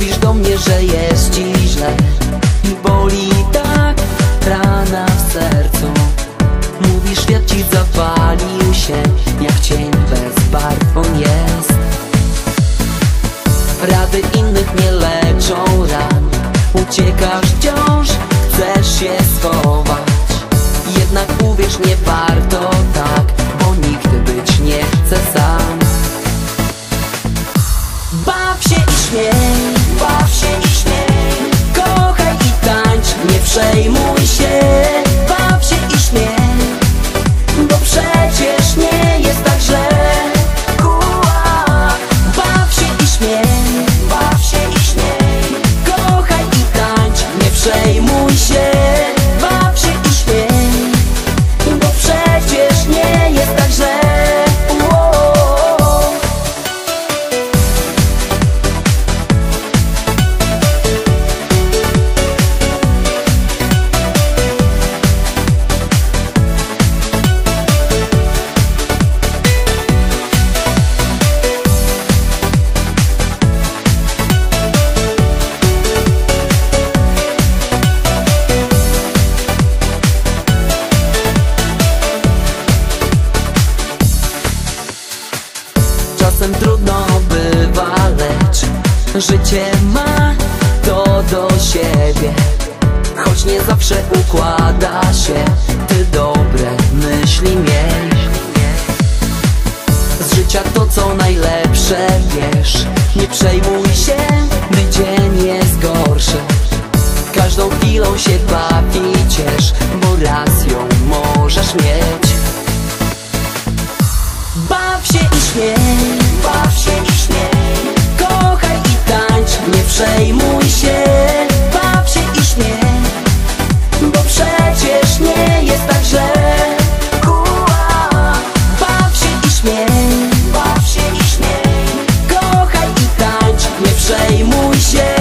Mówisz do mnie, że jest ci źle. I boli tak rana w sercu. Mówisz, świat ci zawalił się Jak cień bez barw on jest. Rady innych nie leczą ran. Uciekasz wciąż, chcesz się schować. Jednak uwierz, nie warto tak trudno bywa, lecz życie ma to do siebie Choć nie zawsze układa się, ty dobre myśli miej. Z życia to co najlepsze wiesz. Nie przejmuj się, gdy dzień jest gorszy. Każdą chwilą się baw i ciesz Bo raz ją możesz mieć przejmuj się Baw się i śmiej Bo przecież nie jest tak źle. Ua, Baw się i śmiej, baw się i śmiej Kochaj i tańcz, nie przejmuj się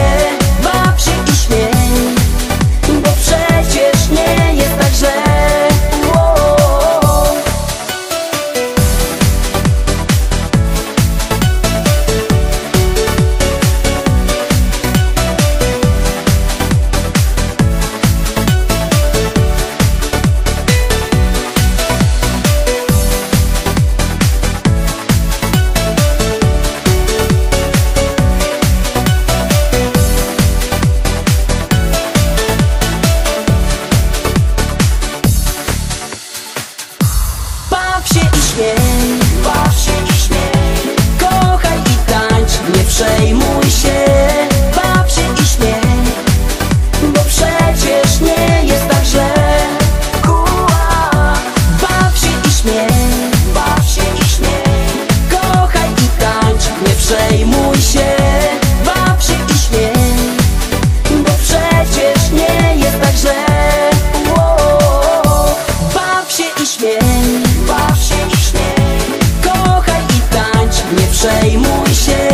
przejmuj się.